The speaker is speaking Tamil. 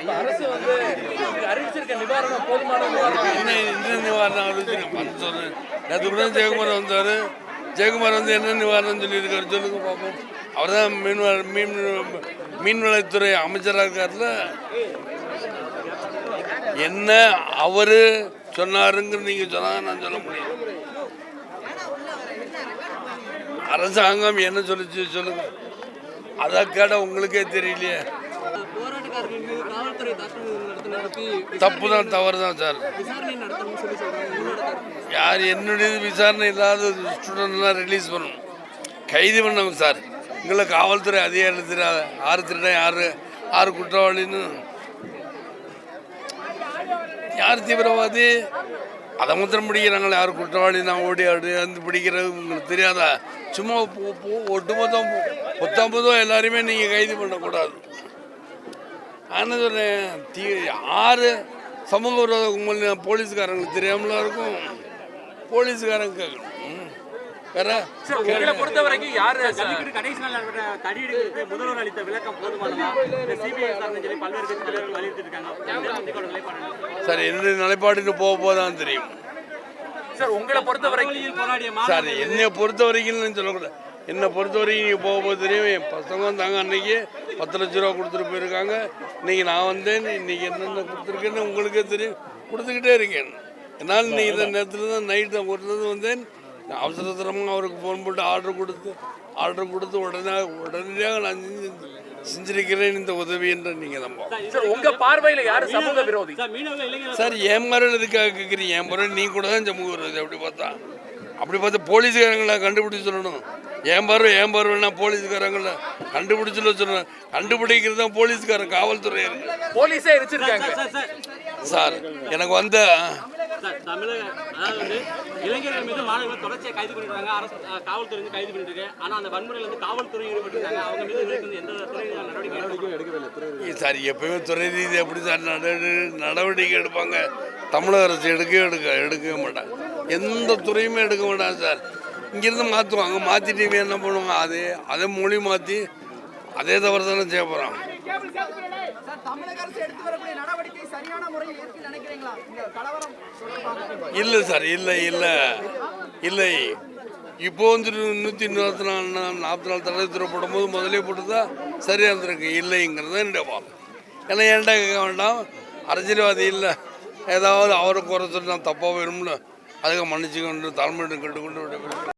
அரசு வந்து அறிவிச்சிருக்க நிவாரணம் போதுமான நிவாரணம்? என்ன என்ன நிவாரணம் அறிவிச்சிருக்கேன் சொல்றேன். நேற்று கூட ஜெயக்குமார் வந்தார். ஜெயக்குமார் வந்து என்ன நிவாரணம் சொல்லியிருக்காரு சொல்லுங்க பார்ப்போம் அவர் தான் மீன் மீன் மீன்வளத்துறை அமைச்சராக இருக்கார்ல. என்ன அவர் சொன்னாருங்கிற நீங்கள் சொன்னாங்க நான் சொல்ல முடியும் அரசாங்கம் என்ன சொல்லிச்சு சொல்லுங்க. அதை கேட்ட உங்களுக்கே தெரியலையே. தப்பு தான் தவறு தான் சார். யார் என்னுடைய விசாரணை இல்லாத ஸ்டூடெண்ட்லாம் ரிலீஸ் பண்ணணும். கைது பண்ணணும் சார். எங்களை காவல்துறை அதிகாரி தெரியாத ஆறு திருடன் யார் ஆறு குற்றவாளின்னு. யார் தீவிரவாதி? அதை மாத்திரம் பிடிக்கிறாங்களே யார் குற்றவாளி? நான் ஓடி ஆடு வந்து பிடிக்கிறது உங்களுக்கு தெரியாதா? சும்மா ஒட்டுமொத்தம் பத்தொம்பதும் எல்லாரையுமே நீங்கள் கைது பண்ணக்கூடாது. நான் சொல்றேன் தீ ஆறு சமூக விரோத கும்பல் போலீஸ்காரங்களுக்கு தெரியாமலா இருக்கும். போலீஸ்காரங்க கேட்கணும் ம். வேற? உங்களை பொறுத்த வரைக்கும் யாரு ஜல்லிக்கட்டு கடைசி நாள் நடைபெற்ற தடியடிகளுக்கு முதல்வர் அளித்த விளக்கம் போதுமானதா? இந்த சிபிஐ விசாரணை சொல்லி பல்வேறு கட்சி தலைவர்கள் வலியுறுத்தி இருக்காங்க திமுக நிலைப்பாடு சார் என்னுடைய நிலைப்பாடுன்னு போக போதான் தெரியும். சார் உங்களை பொறுத்த வரைக்கும் போராடிய சார் என்னை பொறுத்த வரைக்கும் சொல்லக்கூடாது. என்னை பொறுத்த வரைக்கும் நீங்கள் போக போக தெரியும். என் பசங்க வந்தாங்க அன்னைக்கு. பத்து லட்ச ரூபா கொடுத்துட்டு போயிருக்காங்க. இன்னைக்கு நான் வந்தேன் இன்னைக்கு என்னென்ன கொடுத்துருக்கேன்னு உங்களுக்கே தெரியும். கொடுத்துக்கிட்டே இருக்கேன். என்னால் இன்னைக்கு இந்த நேரத்தில் தான் நைட் தான் ஒரு நாள் வந்தேன். நான் அவசர அவசரமாக அவருக்கு ஃபோன் போட்டு ஆர்டர் கொடுத்து ஆர்டர் கொடுத்து உடனே உடனடியாக நான் செஞ்சு- செஞ்சிருக்கிறேன் இந்த உதவி என்று நீங்கள் நம்ப சார் உங்க பார்வையில யாரு சமூக விரோதி? சார் என் மரம் எதுக்காக கேட்குறீங்க என் மரம் நீ கூட தான் சமூக வருது அப்படி பார்த்தா. அப்படி பார்த்தா போலீஸ்காரங்கள கண்டுபிடிச்சு சொல்லணும். என் பருவம் என் பருவம்னா போலீஸ்காரங்கள கண்டுபிடிச்சு சொல்லணும் கண்டுபிடிக்கிறது தான் போலீஸ்காரன் காவல்துறை இருக்கு. போலீஸே எரிச்சிருக்காங்க. சார் எனக்கு வந்த சார் தமிழக அதாவது வந்து இளைஞர்கள் மீது மாணவர்கள் தொடர்ச்சியாக கைது அரசு காவல்துறை வந்து கைது பண்ணிட்டு இருக்கு ஆனா அந்த வன்முறையில் வந்து காவல்துறை ஈடுபட்டிருக்காங்க. அவங்க மீது வந்து எந்த துறை நடவடிக்கை எடுக்கவில்லை. சார் எப்பயுமே துறை ரீதி எப்படி சார் நட நடவடிக்கை எடுப்பாங்க. தமிழக அரசு எடுக்கவே எடுக்க எடுக்கவே மாட்டாங்க. எந்த துறையுமே எடுக்க மாட்டாங்க சார். இங்கேருந்து மாற்றுவாங்க மாற்றிட்டு இவன் என்ன பண்ணுவாங்க? அதே அதே மொழி மாற்றி அதே தவிர தானே செய்ய போகிறான் தொடர்பாக இல்லை சார் இல்லை இல்லை. இல்லை. இப்போ வந்து நூற்றி இருபத்தி நாலு நாற்பத்தி நாலு தடவை போடும்போது முதலே போட்டுதா சரியாக இருந்திருக்கு. இல்லைங்கிறது என்னுடைய வாதம் ஏன்னா ஏன்டா கேட்க வேண்டாம்? அரசியல்வாதி இல்லை. ஏதாவது அவரை குறை சொல்லி நான் தப்பாக வரும்ல அதுக்கு மன்னிச்சுக்கொண்டு தலைமையிடம் கேட்டுக்கொண்டு விடைபெறுகிறேன்.